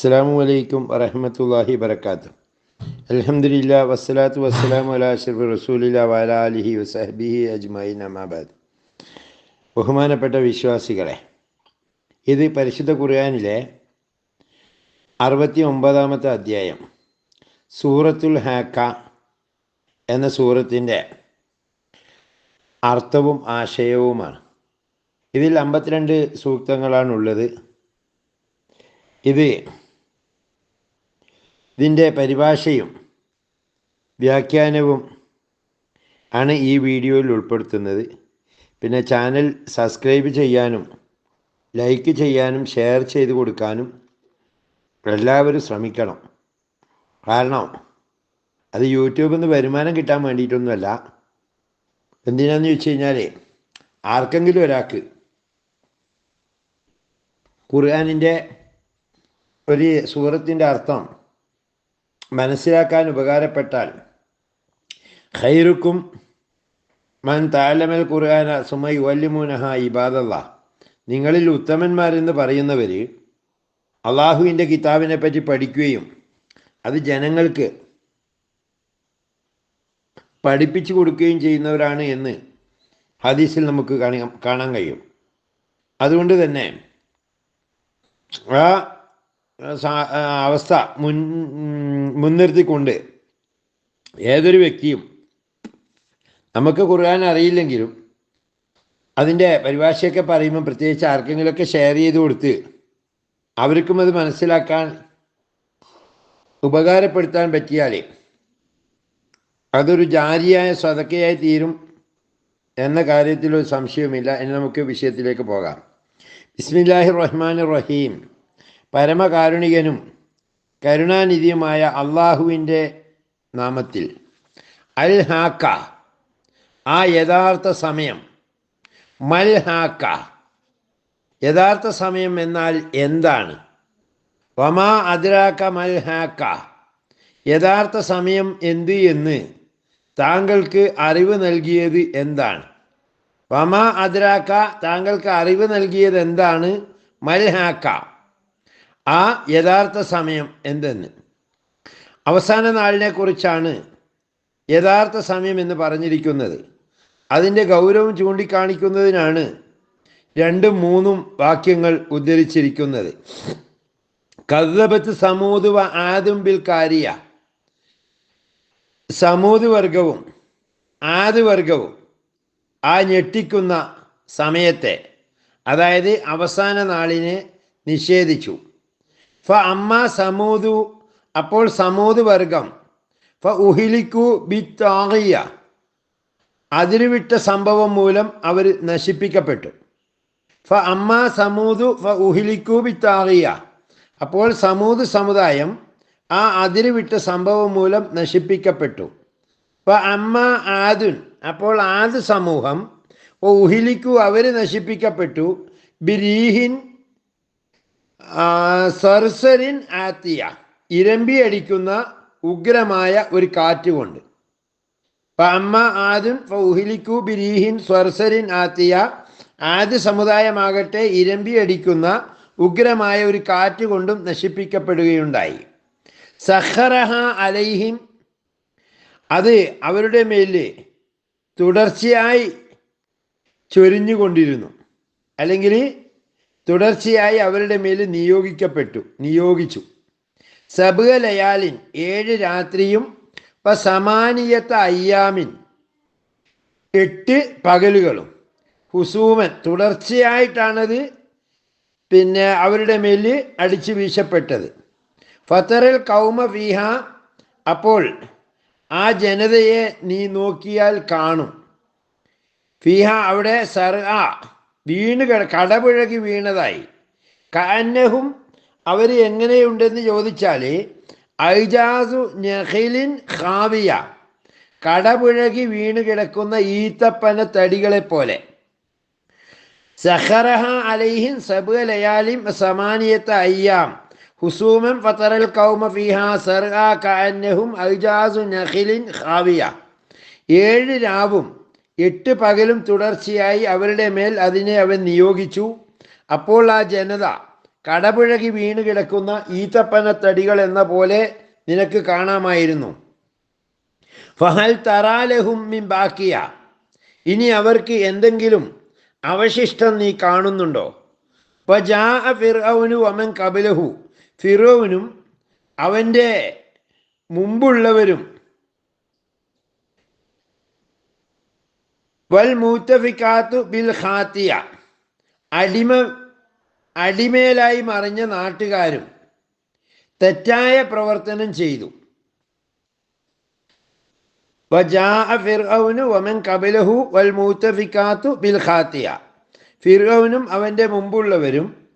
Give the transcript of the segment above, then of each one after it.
അസ്സാം വലൈക്കും വറഹമത്തല്ലാഹി വരക്കാത്തു അലഹമില്ല വസ്സലാത്തു വസ്സലാം അല അഷർഫ് റസൂലില്ല വാല അലിഹി വസഹബിഹി അജ്മായി നമാബാദ് ബഹുമാനപ്പെട്ട വിശ്വാസികളെ ഇത് പരിശുദ്ധ ഖുർആാനിലെ അറുപത്തി ഒമ്പതാമത്തെ അധ്യായം സൂറത്തുൽ ഹാക്ക എന്ന സൂറത്തിന്റെ അർത്ഥവും ആശയവുമാണ്. ഇതിൽ അമ്പത്തിരണ്ട് സൂക്തങ്ങളാണുള്ളത്. ഇത് ഇതിന്റെ പരിഭാഷയും വ്യാഖ്യാനവും ആണ് ഈ വീഡിയോയിൽ ഉൾപ്പെടുത്തുന്നത്. പിന്നെ ചാനൽ സബ്സ്ക്രൈബ് ചെയ്യാനും ലൈക്ക് ചെയ്യാനും ഷെയർ ചെയ്ത് കൊടുക്കാനും എല്ലാവരും ശ്രമിക്കണം. കാരണം അത് യൂട്യൂബിൽ നിന്ന് വരുമാനം കിട്ടാൻ വേണ്ടിയിട്ടൊന്നുമല്ല. എന്തിനാന്ന് ചോദിച്ചു കഴിഞ്ഞാൽ ആർക്കെങ്കിലും ഒരാൾക്ക് ഖുർആാനിന്റെ ഒരു സൂറത്തിന്റെ അർത്ഥം മനസ്സിലാക്കാൻ ഉപകാരപ്പെട്ടാൽ ഖൈറുക്കും മൻ താലമൽ ഖുർആന സുമൈ വല്യമൂനഹ ഇബാദല്ല. നിങ്ങളിൽ ഉത്തമന്മാരെന്ന് പറയുന്നവർ അള്ളാഹുവിന്റെ കിതാബിനെ പറ്റി പഠിക്കുകയും അത് ജനങ്ങൾക്ക് പഠിപ്പിച്ചു കൊടുക്കുകയും ചെയ്യുന്നവരാണ് എന്ന് ഹദീസിൽ നമുക്ക് കാണാൻ കഴിയും. അതുകൊണ്ട് തന്നെ ആ അവസ്ഥ മുൻ മുൻനിർത്തിക്കൊണ്ട് ഏതൊരു വ്യക്തിയും നമുക്ക് ഖുർആൻ അറിയില്ലെങ്കിലും അതിന്റെ പരിഭാഷയൊക്കെ പറയുമ്പോൾ പ്രത്യേകിച്ച് ആർക്കെങ്കിലുമൊക്കെ ഷെയർ ചെയ്ത് കൊടുത്ത് അവർക്കും അത് മനസ്സിലാക്കാൻ ഉപകാരപ്പെടുത്താൻ പറ്റിയാൽ അതൊരു ജാരിയായ സ്വതക്കയായി തീരും എന്ന കാര്യത്തിൽ ഒരു സംശയവുമില്ല. ഇനി നമുക്ക് വിഷയത്തിലേക്ക് പോകാം. ബിസ്മില്ലാഹി റഹ്മാൻ റഹീം. പരമകാരുണികനും കരുണാനിധിയുമായ അള്ളാഹുവിന്റെ നാമത്തിൽ. അൽ ഹാക്ക ആ യഥാർത്ഥ സമയം. മൽ ഹാക്ക യഥാർത്ഥ സമയം എന്നാൽ എന്താണ്? വമാ അതിരാക്ക മൽ ഹാക്ക യഥാർത്ഥ സമയം എന്ത് എന്ന് താങ്കൾക്ക് അറിവ് നൽകിയത് എന്താണ്? വമാ അതിരാക്ക താങ്കൾക്ക് അറിവ് നൽകിയത് എന്താണ്? മൽഹാക്ക. ആ യഥാർത്ഥ സമയം എന്തെന്ന്? അവസാന നാളിനെക്കുറിച്ചാണ് യഥാർത്ഥ സമയം എന്ന് പറഞ്ഞിരിക്കുന്നത്. അതിന്റെ ഗൗരവം ചൂണ്ടിക്കാണിക്കുന്നതിനാണ് രണ്ടും മൂന്നും വാക്യങ്ങൾ ഉദ്ധരിച്ചിരിക്കുന്നത്. കഥപത്ത് സമൂത് വ ആദും ബിൽ കാരിയ. സമൂത് വർഗവും ആദ് വർഗവും ആ ഞെട്ടിക്കുന്ന സമയത്തെ അതായത് അവസാന നാളിനെ നിഷേധിച്ചു. ഫ അമ്മ സമൂതു അപ്പോൾ സമൂത് വർഗം. ഫ ഉഹിലിക്കു ബിത്താകിയ അതിരുവിട്ട സംഭവം മൂലം അവർ നശിപ്പിക്കപ്പെട്ടു. ഫ അമ്മ സമൂതു ഫ ഉഹിലിക്കു ബിത്താകിയ അപ്പോൾ സമൂത് സമുദായം ആ അതിരുവിട്ട സംഭവം മൂലം നശിപ്പിക്കപ്പെട്ടു. ഫ അമ്മ ആദുൻ അപ്പോൾ ആദ് സമൂഹം ഉഹിലിക്കു അവർ നശിപ്പിക്കപ്പെട്ടു. ബിരീഹിൻ സർസരിൻ ആത്തിയ ഇരമ്പി അടിക്കുന്ന ഉഗ്രമായ ഒരു കാറ്റ് കൊണ്ട്. അമ്മ ആദ്യം ഫൗഹിലിക്കു ബിരീഹിൻ സ്വർസരിൻ ആത്തിയ ആദ്യ സമുദായമാകട്ടെ ഇരമ്പി അടിക്കുന്ന ഉഗ്രമായ ഒരു കാറ്റ് കൊണ്ടും നശിപ്പിക്കപ്പെടുകയുണ്ടായി. സഹറഹ അലൈഹിം അത് അവരുടെ മേൽ തുടർച്ചയായി ചൊരിഞ്ഞുകൊണ്ടിരുന്നു. അല്ലെങ്കിൽ തുടർച്ചയായി അവരുടെ മേൽ നിയോഗിക്കപ്പെട്ടു നിയോഗിച്ചു. സബ് ലയാലിൻ ഏഴ് രാത്രിയും സമാനിയത്ത അയ്യാമിൻ എട്ട് പകലുകളും. ഹുസൂമൻ തുടർച്ചയായിട്ടാണത് പിന്നെ അവരുടെ മേൽ അടിച്ചു വീശപ്പെട്ടത്. ഫത്തറൽ കൗമ ഫിഹ അപ്പോൾ ആ ജനതയെ നീ നോക്കിയാൽ കാണും. ഫിഹ അവിടെ സർ ആ വീണ് കടപുഴകി വീണതായി. കന്നഹും അവർ എങ്ങനെയുണ്ടെന്ന് ചോദിച്ചാൽ ഐജാസു നെഹിലിൻ ഖാവിയ കടപുഴകി വീണ് കിടക്കുന്ന ഈത്തപ്പന തടികളെ പോലെ സഹറഹ അലൈഹിൻ സബ് ലയാലിം സമാനിയത്ത അയ്യാം. ഹുസൂമം ഫത്തറൽ കൗമ ഫിഹ സർഹ കന്നഹും ഐജാസു നഹിലിൻ ഖാവിയ. ഏഴ് രാവും എട്ട് പകലും തുടർച്ചയായി അവരുടെ മേൽ അതിനെ അവൻ നിയോഗിച്ചു. അപ്പോൾ ആ ജനത കടപുഴകി വീണ് കിടക്കുന്ന ഈത്തപ്പനത്തടികൾ എന്ന പോലെ നിനക്ക് കാണാമായിരുന്നു. ഫഹൽ തറാലഹും മിൻ ബാക്കിയ. ഇനി അവർക്ക് എന്തെങ്കിലും അവശിഷ്ടം നീ കാണുന്നുണ്ടോ? വജാ ഫിർഔനു കബലഹു ഫിറോവിനും അവന്റെ മുമ്പുള്ളവരും വൽ മൂത്തഫിക്കാത്തു ബിൽ ഖാത്തിയ. അടിമ അടിമേലായി മറിഞ്ഞ നാട്ടുകാരും തെറ്റായ പ്രവർത്തനം ചെയ്തു. വമൻ കബിലഹു വൽ മൂത്തഫിക്കാത്തു ബിൽ ഖാത്തിയ. ഫിർഔനും അവന്റെ മുമ്പുള്ളവരും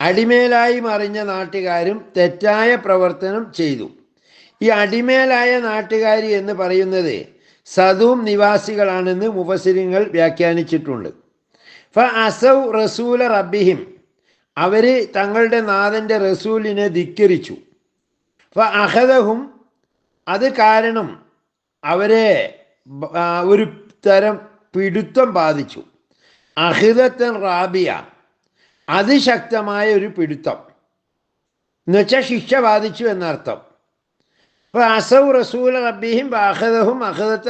അടിമേലായി മറിഞ്ഞ നാട്ടുകാരും തെറ്റായ പ്രവർത്തനം ചെയ്തു. ഈ അടിമേലായ നാട്ടുകാരി എന്ന് പറയുന്നത് സദൂം നിവാസികളാണെന്ന് മുഫസിരിങ്ങൾ വ്യാഖ്യാനിച്ചിട്ടുണ്ട്. ഫ അസൗ റസൂല റബ്ബിഹിം. അവർ തങ്ങളുടെ നാഥന്റെ റസൂലിനെ ധിക്കരിച്ചു. ഫ അഹദഹും. അത് കാരണം അവരെ ഒരു തരം പിടുത്തം ബാധിച്ചു. അഹിതത്തൻ റാബിയ. അതിശക്തമായ ഒരു പിടുത്തം. എന്നുവെച്ചാൽ ശിക്ഷ ബാധിച്ചു എന്നർത്ഥം.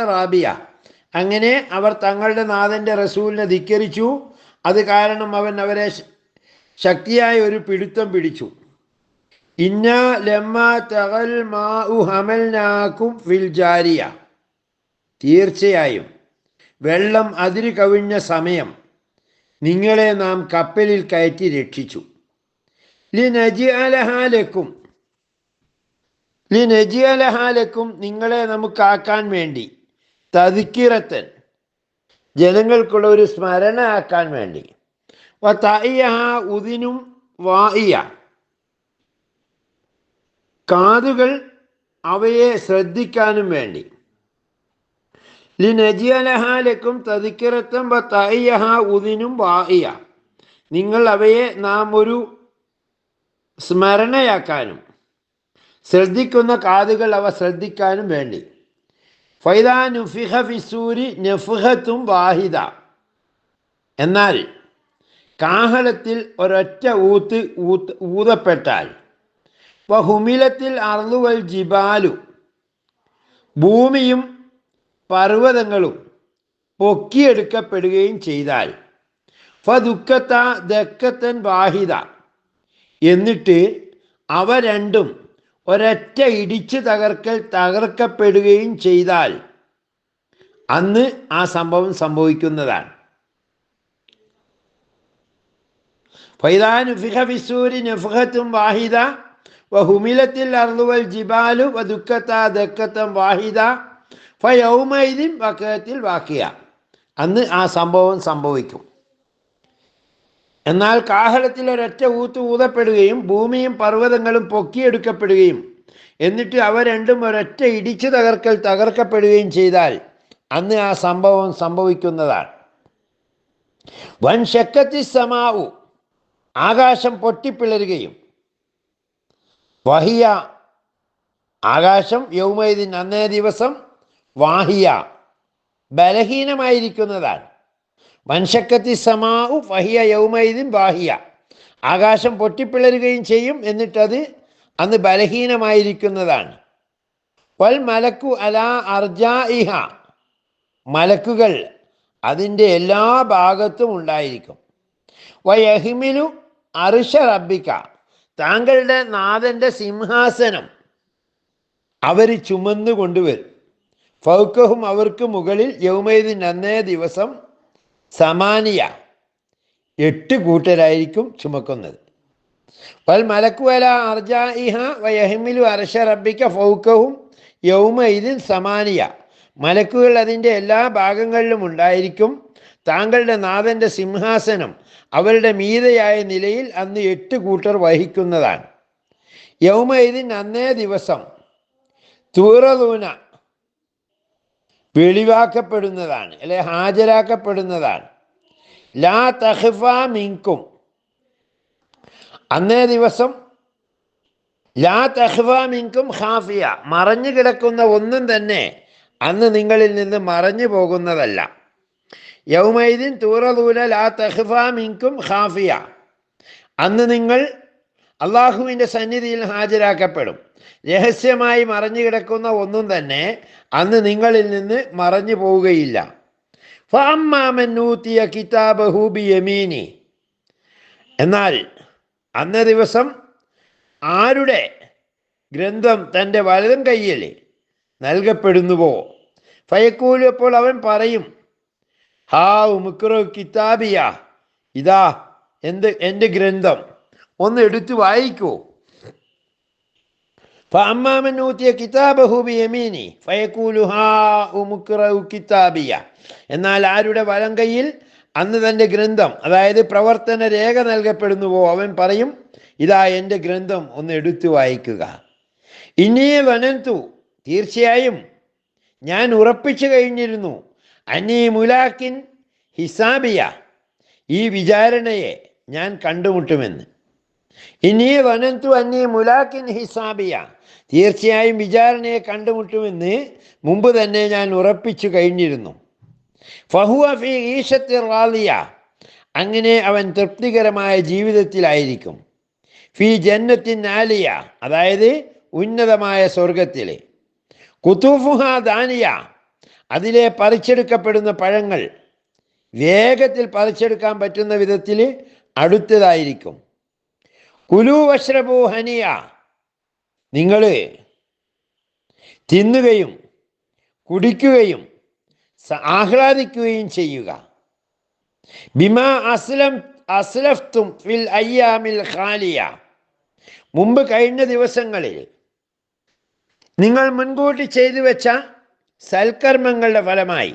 റാബിയ. അങ്ങനെ അവർ തങ്ങളുടെ നാഥന്റെ റസൂലിനെ ധിക്കരിച്ചു. അത് കാരണം അവൻ അവരെ ശക്തിയായ ഒരു പിടുത്തം പിടിച്ചു. ഇന്ന ലമ്മ മാ തീർച്ചയായും വെള്ളം അതിര് കവിഞ്ഞ സമയം നിങ്ങളെ നാം കപ്പലിൽ കയറ്റി രക്ഷിച്ചു. ലിനജിഅലഹാലക്കും ലിനജിഅലഹാലക്കും നിങ്ങളെ നമുക്കാക്കാൻ വേണ്ടി തതിക്കിറത്തൻ ജനങ്ങൾക്കുള്ള ഒരു സ്മരണ ആക്കാൻ വേണ്ടി ഉദിനും വായിയ കാതുകൾ അവയെ ശ്രദ്ധിക്കാനും വേണ്ടി. ലിനജിയലഹാലക്കും തതിക്കിറത്തം ഉദിനും വായിയ നിങ്ങൾ അവയെ നാം ഒരു സ്മരണയാക്കാനും ശ്രദ്ധിക്കുന്ന കാതുകൾ അവ ശ്രദ്ധിക്കാനും വേണ്ടി. ഫൈദാ നുഫിഹ ഫിസൂരി നഫുഹത്തും വാഹിദ. എന്നാൽ കാഹളത്തിൽ ഒരൊറ്റ ഊത്ത് ഊത്ത് ഊതപ്പെട്ടാൽ ഹുമിലത്തിൽ അറുവൽ ജിബാലു ഭൂമിയും പർവതങ്ങളും പൊക്കിയെടുക്കപ്പെടുകയും ചെയ്താൽ ഫദുക്കത്ത ദക്കത്തൻ വാഹിദ. എന്നിട്ട് അവ രണ്ടും ഒരൊറ്റ ഇടിച്ചു തകർക്കൽ തകർക്കപ്പെടുകയും ചെയ്താൽ അന്ന് ആ സംഭവം സംഭവിക്കുന്നതാണ്. വാഹിദ വഹുമിലത്തിൽ വാഹിദ ഫയൗമൈദിൻ അന്ന് ആ സംഭവം സംഭവിക്കും. എന്നാൽ കാഹളത്തിൽ ഒരൊറ്റ ഊത്ത് ഊതപ്പെടുകയും ഭൂമിയും പർവതങ്ങളും പൊക്കിയെടുക്കപ്പെടുകയും എന്നിട്ട് അവ രണ്ടും ഒരൊറ്റ ഇടിച്ചു തകർക്കൽ തകർക്കപ്പെടുകയും ചെയ്താൽ അന്ന് ആ സംഭവം സംഭവിക്കുന്നതാണ്. വൻ ശക്കത്തി സമാവു ആകാശം പൊട്ടിപ്പിളരുകയും. വഹിയ ആകാശം യൗമൈദിൻ അന്നേ ദിവസം വാഹിയ ബലഹീനമായിരിക്കുന്നതാണ്. വൻശക്കത്തി സമാവു വഹിയ യൗമൈദിൻ വാഹിയ ആകാശം പൊട്ടിപ്പിളരുകയും ചെയ്യും എന്നിട്ടത് അന്ന് ബലഹീനമായിരിക്കുന്നതാണ്. വൽ മലക്കു അലാ അർജാഇഹ. മലക്കുകൾ അതിന്റെ എല്ലാ ഭാഗത്തും ഉണ്ടായിരിക്കും. വയഹിമിലു അർഷ റബ്ബിക്ക താങ്കളുടെ നാഥന്റെ സിംഹാസനം അവർ ചുമന്നു കൊണ്ടുവരും ഫൗക്കഹും അവർക്ക് മുകളിൽ യൗമൈദിൻ അന്നേ ദിവസം സമാനിയ. എട്ട് കൂട്ടരായിരിക്കും ചുമക്കുന്നത്. വൽ മലക്കുവല അർജാഇഹ വയഹിമിലു അർഷ ഫൗക്കവും യൗമ ഇതിൻ സമാനിയ. മലക്കുകൾ അതിന്റെ എല്ലാ ഭാഗങ്ങളിലും ഉണ്ടായിരിക്കും. താങ്കളുടെ നാഥന്റെ സിംഹാസനം അവരുടെ മീതയായ നിലയിൽ അന്ന് എട്ട് കൂട്ടർ വഹിക്കുന്നതാണ്. യൗമ ഇതിൻ അന്നേ ദിവസം. തൂറതൂന വെളിവാക്കപ്പെടുന്നതാണ് അല്ലെ ഹാജരാക്കപ്പെടുന്നതാണ്. ലാ തഹ്ഫ മിങ്കും അന്നേ ദിവസം ലാ തഹ്ഫ മിങ്കും ഹാഫിയ മറഞ്ഞു കിടക്കുന്ന ഒന്നും തന്നെ അന്ന് നിങ്ങളിൽ നിന്ന് മറഞ്ഞു പോകുന്നതല്ല. യൗമൈദിൻ തൂറദൂല ലാ തഹ്ഫ മിങ്കും ഹാഫിയ അന്ന് നിങ്ങൾ അള്ളാഹുവിന്റെ സന്നിധിയിൽ ഹാജരാക്കപ്പെടും. രഹസ്യമായി മറഞ്ഞു കിടക്കുന്ന ഒന്നും തന്നെ അന്ന് നിങ്ങളിൽ നിന്ന് മറഞ്ഞു പോവുകയില്ല. ഫഅമ്മാമന്നൂത്തിയ കിതാബഹു ബിയമീനി. എന്നാൽ അന്ന ദിവസം ആരുടെ ഗ്രന്ഥം തന്റെ വലതും കയ്യിൽ നൽകപ്പെടുന്നുവോ? ഫയക്കൂലു അപ്പോൾ അവൻ പറയും ഹാ ഉമുക്രോ കിതാബിയ ഇതാ എന്ത് എന്റെ ഗ്രന്ഥം. ഒന്ന് എടുത്തു വായിക്കൂ. ഫഅമ്മാമൻ أوتي കിതാബഹു ബിയമീനി ഫയഖൂലു ഹാ ഉമുക്റഉ കിതാബിയ എന്നാൽ ആരുടെ വലം കയ്യിൽ? അന്ന് തന്റെ ഗ്രന്ഥം അതായത് പ്രവർത്തന രേഖ നൽകപ്പെടുന്നുവോ അവൻ പറയും ഇതാ എന്റെ ഗ്രന്ഥം ഒന്ന് എടുത്തു വായിക്കുക. ഇനിയെ വനന്തു തീർച്ചയായും ഞാൻ ഉറപ്പിച്ചു കഴിഞ്ഞിരുന്നു. അനീ മുലാക്കിൻ ഹിസാബിയ ഈ വിചാരണയെ ഞാൻ കണ്ടുമുട്ടുമെന്ന്. ഇനി വനന്തു അന്നി മുലാക്കിൻ ഹിസാബിയ. തീർച്ചയായും വിചാരണയെ കണ്ടുമുട്ടുമെന്ന് മുമ്പ് തന്നെ ഞാൻ ഉറപ്പിച്ചു കഴിഞ്ഞിരുന്നു. ഫഹുവ ഫി ഈശത്തി റാലിയ. അങ്ങനെ അവൻ തൃപ്തികരമായ ജീവിതത്തിലായിരിക്കും. ഫി ജന്നത്തിൻ ആലിയ അതായത് ഉന്നതമായ സ്വർഗത്തിലെ കുത്തൂഫുഹ ദാനിയ അതിലെ പറിച്ചെടുക്കപ്പെടുന്ന പഴങ്ങൾ വേഗത്തിൽ പറിച്ചെടുക്കാൻ പറ്റുന്ന വിധത്തിൽ അടുത്തതായിരിക്കും. കുലു വശ്രബു ഹനിയ. നിങ്ങൾ തിന്നുകയും കുടിക്കുകയും ആഹ്ലാദിക്കുകയും ചെയ്യുക. ബിമാ അസ്ലം അസ്ലഫ്തും ഫിൽ അയ്യാമിൽ ഖാലിയ. മുമ്പ് കഴിഞ്ഞ ദിവസങ്ങളിൽ നിങ്ങൾ മുൻകൂട്ടി ചെയ്തു വെച്ച സൽക്കർമ്മങ്ങളുടെ ഫലമായി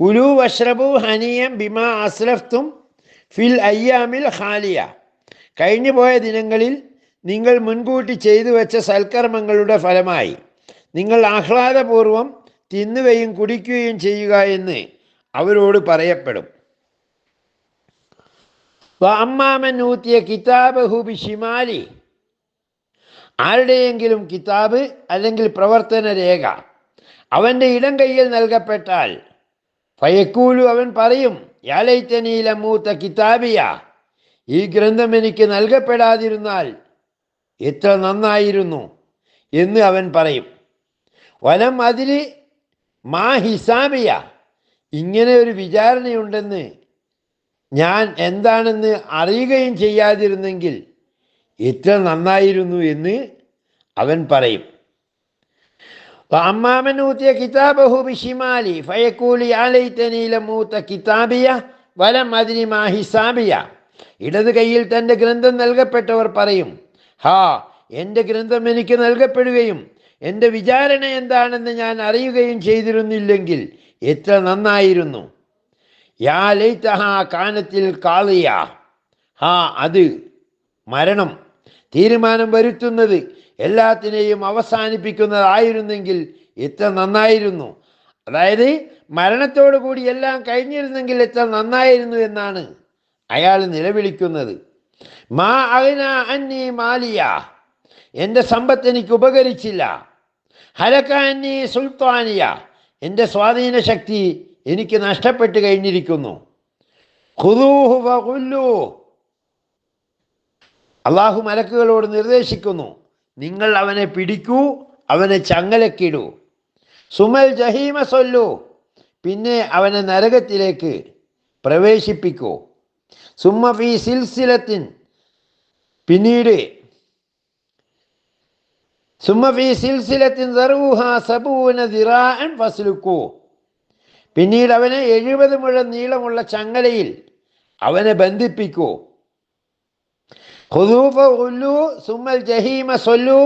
കുലു വഷ്റബു ഹനിയം ബിമാ അസ്ലഫ്തും ഫിൽ അയ്യാമിൽ ഖാലിയ. കഴിഞ്ഞു പോയ ദിനങ്ങളിൽ നിങ്ങൾ മുൻകൂട്ടി ചെയ്തു വെച്ച സൽക്കർമ്മങ്ങളുടെ ഫലമായി നിങ്ങൾ ആഹ്ലാദപൂർവം തിന്നുകയും കുടിക്കുകയും ചെയ്യുക എന്ന് അവരോട് പറയപ്പെടും. അമ്മാമൻ ഊത്തിയ കിതാബ് ഹുബി ഷിമാലി ആരുടെയെങ്കിലും കിതാബ് അല്ലെങ്കിൽ പ്രവർത്തന രേഖ അവന്റെ ഇടം കയ്യിൽ നൽകപ്പെട്ടാൽ ഫയക്കൂലു അവൻ പറയും യാലൈത്തനീല മൂത്ത കിതാബിയ. ഈ ഗ്രന്ഥം എനിക്ക് നൽകപ്പെടാതിരുന്നാൽ എത്ര നന്നായിരുന്നു എന്ന് അവൻ പറയും. വലം അതിൽ മാ ഹിസാബിയ. ഇങ്ങനെ ഒരു വിചാരണയുണ്ടെന്ന് ഞാൻ എന്താണെന്ന് അറിയുകയും ചെയ്യാതിരുന്നെങ്കിൽ എത്ര നന്നായിരുന്നു എന്ന് അവൻ പറയും. അമ്മാമൻ ഊത്തിയ കിതാബഹു ബിഷിമാലി ഫയക്കൂലി ആലൈത്തനീലമൂത്ത കിതാബിയ വലം അതിനി മാ ഹിസാബിയ. ഇടത് കയ്യിൽ തന്റെ ഗ്രന്ഥം നൽകപ്പെട്ടവർ പറയും ഹാ എന്റെ ഗ്രന്ഥം എനിക്ക് നൽകപ്പെടുകയും എന്റെ വിചാരണ എന്താണെന്ന് ഞാൻ അറിയുകയും ചെയ്തിരുന്നില്ലെങ്കിൽ എത്ര നന്നായിരുന്നു. യാ ലൈതഹ കാനത്തിൽ കാളിയ. ഹാ അത് മരണം തീരുമാനം വരുത്തുന്നത് എല്ലാത്തിനെയും അവസാനിപ്പിക്കുന്നതായിരുന്നെങ്കിൽ എത്ര നന്നായിരുന്നു. അതായത് മരണത്തോടു കൂടി എല്ലാം കഴിഞ്ഞിരുന്നെങ്കിൽ എത്ര നന്നായിരുന്നു എന്നാണ് അയാൾ നിലവിളിക്കുന്നത് മാ അഗ്ന അന്നി മാലിയ എന്റെ സമ്പത്ത് എനിക്ക് ഉപകരിച്ചില്ല. ഹലക്ക അന്നി സുൽത്താനിയ എന്റെ സ്വാധീന ശക്തി എനിക്ക് നഷ്ടപ്പെട്ട് കഴിഞ്ഞിരിക്കുന്നു. അള്ളാഹു മലക്കുകളോട് നിർദ്ദേശിക്കുന്നു നിങ്ങൾ അവനെ പിടിക്കൂ അവനെ ചങ്ങലക്കിടൂ. സുമൽ ജഹീമ സൊല്ലു പിന്നെ അവനെ നരകത്തിലേക്ക് പ്രവേശിപ്പിക്കൂ. സുമ്മ ഫി സിൽസിലത്തിൻ. പിന്നീട് സുമ്മഫി സിൽസിലത്തിൻ ദർവുഹ സബൂന ദിറാൻ ഫസ്ലുക്കൂ. പിന്നീട് അവനെ എഴുപത് മുഴം നീളമുള്ള ചങ്ങലയിൽ അവനെ ബന്ധിപ്പിക്കൂ. ഹുദൂഫ ഉല്ലു സുമ്മൽ ജഹീമ സൊല്ലു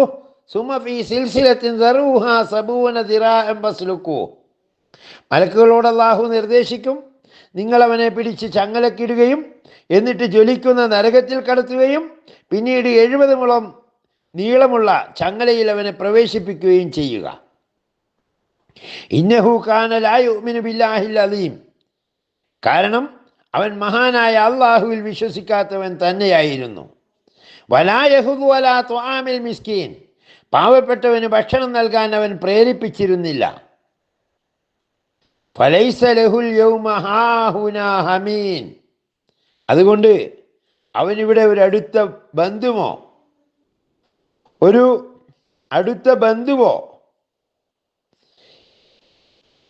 സുമ സിൽസിലത്തിൻ സബൂന ദിറാഅൻ ഫസ്ലുക്കൂ. മലക്കുകളോട് അള്ളാഹു നിർദ്ദേശിക്കും നിങ്ങൾ അവനെ പിടിച്ച് ചങ്ങലക്കിടുകയും എന്നിട്ട് ജ്വലിക്കുന്ന നരകത്തിൽ കടത്തുകയും പിന്നീട് എഴുപത് മുളം നീളമുള്ള ചങ്ങലയിൽ അവനെ പ്രവേശിപ്പിക്കുകയും ചെയ്യുക. ഇന്നഹു കാനലായുമിനു ബില്ലാഹിൽ അലീം കാരണം അവൻ മഹാനായ അള്ളാഹുവിൽ വിശ്വസിക്കാത്തവൻ തന്നെയായിരുന്നു. വലായഹുദു ത്വാമിൽ മിസ്കീൻ. പാവപ്പെട്ടവന് ഭക്ഷണം നൽകാൻ അവൻ പ്രേരിപ്പിച്ചിരുന്നില്ല. ഹമീൻ. അതുകൊണ്ട് അവനിവിടെ ഒരു അടുത്ത ബന്ധുമോ ഒരു അടുത്ത ബന്ധുവോ?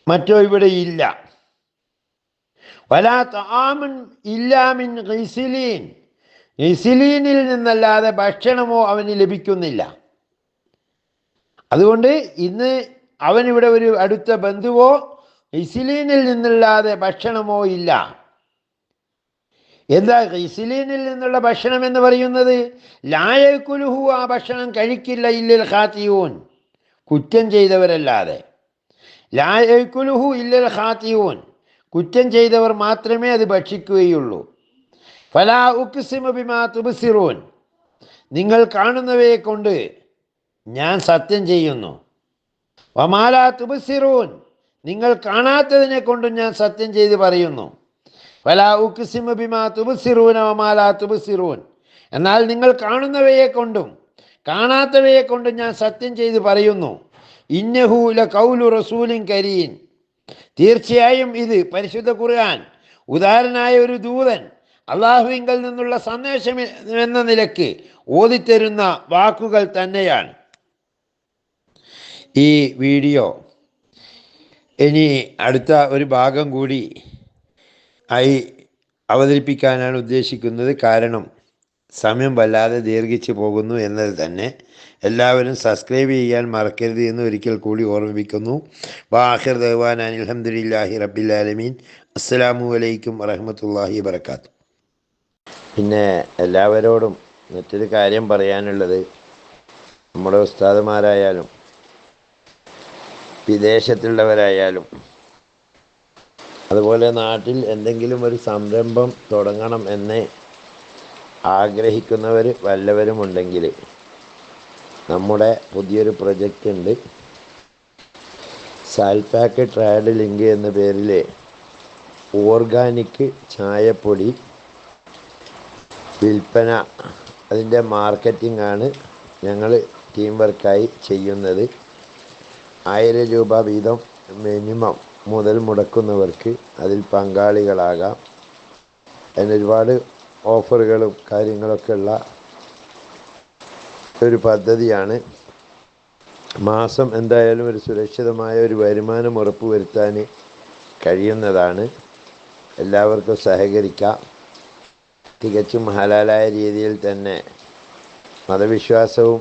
മറ്റോ ഇവിടെ ഇല്ല. വലാ ഇല്ലാമിൻ റിസിലീൻ റിസിലീനിൽ നിന്നല്ലാതെ ഭക്ഷണമോ അവന് ലഭിക്കുന്നില്ല. അതുകൊണ്ട് ഇന്ന് അവനിവിടെ ഒരു അടുത്ത ബന്ധുവോ ഇസിലീനിൽ നിന്നില്ലാതെ ഭക്ഷണമോ ഇല്ല. എന്താ ഇസിലീനിൽ നിന്നുള്ള ഭക്ഷണം എന്ന് പറയുന്നത്? ലായക്കുലുഹു ആ ഭക്ഷണം കഴിക്കില്ല ഇല്ലിൽ ഖാത്തിയൂൻ കുറ്റം ചെയ്തവരല്ലാതെ. ലായക്കുലുഹു ഇല്ലിൽ ഖാത്തിയൂൻ കുറ്റം ചെയ്തവർ മാത്രമേ അത് ഭക്ഷിക്കുകയുള്ളൂ. ഫലാ ഉക്സിമു ബിമാ നിങ്ങൾ കാണുന്നവയെ കൊണ്ട് ഞാൻ സത്യം ചെയ്യുന്നു. വമാലാ തുബ്സിറൂൻ. നിങ്ങൾ കാണാത്തതിനെ കൊണ്ടും ഞാൻ സത്യം ചെയ്ത് പറയുന്നു. ബിമാ എന്നാൽ നിങ്ങൾ കാണുന്നവയെ കൊണ്ടും കാണാത്തവയെ കൊണ്ടും ഞാൻ സത്യം ചെയ്ത് പറയുന്നു. ഇന്നഹൂല കൗലു റസൂലിൻ കരീൻ. തീർച്ചയായും ഇത് പരിശുദ്ധ ഖുർആൻ ഉദാഹരണായ ഒരു ദൂതൻ അള്ളാഹുവിങ്കിൽ നിന്നുള്ള സന്ദേശം എന്ന നിലയ്ക്ക് ഓതിത്തരുന്ന വാക്കുകൾ തന്നെയാണ്. ഈ വീഡിയോ ഇനി അടുത്ത ഒരു ഭാഗം കൂടി ആയി അവതരിപ്പിക്കാനാണ് ഉദ്ദേശിക്കുന്നത്. കാരണം സമയം വല്ലാതെ ദീർഘിച്ചു പോകുന്നു എന്നത് തന്നെ എല്ലാവരും സബ്സ്ക്രൈബ് ചെയ്യാൻ മറക്കരുത് എന്ന് ഒരിക്കൽ കൂടി ഓർമ്മിപ്പിക്കുന്നു. ബാഹിർ ദഹ്വാൻ അലഹമുല്ലാഹി റബ്ബിലാലമീൻ അസ്സലാമു അലൈക്കും വറഹമത്തല്ലാഹി വബർക്കാത്തു പിന്നെ എല്ലാവരോടും മറ്റൊരു കാര്യം പറയാനുള്ളത് നമ്മുടെ ഉസ്താദുമാരായാലും വിദേശത്തുള്ളവരായാലും. അതുപോലെ നാട്ടിൽ എന്തെങ്കിലും ഒരു സംരംഭം തുടങ്ങണം എന്ന് ആഗ്രഹിക്കുന്നവർ വല്ലവരുമുണ്ടെങ്കിൽ നമ്മുടെ പുതിയൊരു പ്രൊജക്റ്റ് ഉണ്ട്. സാൽപാക്ക് ട്രയഡ് ലിങ്ക് എന്ന പേരിൽ ഓർഗാനിക് ചായപ്പൊടി വിൽപ്പന അതിന്റെ മാർക്കറ്റിംഗ് ആണ് ഞങ്ങൾ ടീം വർക്കായി ചെയ്യുന്നത്. ആയിരം രൂപ വീതം മിനിമം മുതൽ മുടക്കുന്നവർക്ക് അതിൽ പങ്കാളികളാകാം. അതിന് ഒരുപാട് ഓഫറുകളും കാര്യങ്ങളൊക്കെ ഉള്ള ഒരു പദ്ധതിയാണ്. മാസം എന്തായാലും ഒരു സുരക്ഷിതമായ ഒരു വരുമാനം ഉറപ്പ് ഉറപ്പുവരുത്താൻ കഴിയുന്നതാണ്. എല്ലാവർക്കും സഹകരിക്കാം. തികച്ചും ഹലാലായ രീതിയിൽ തന്നെ മതവിശ്വാസവും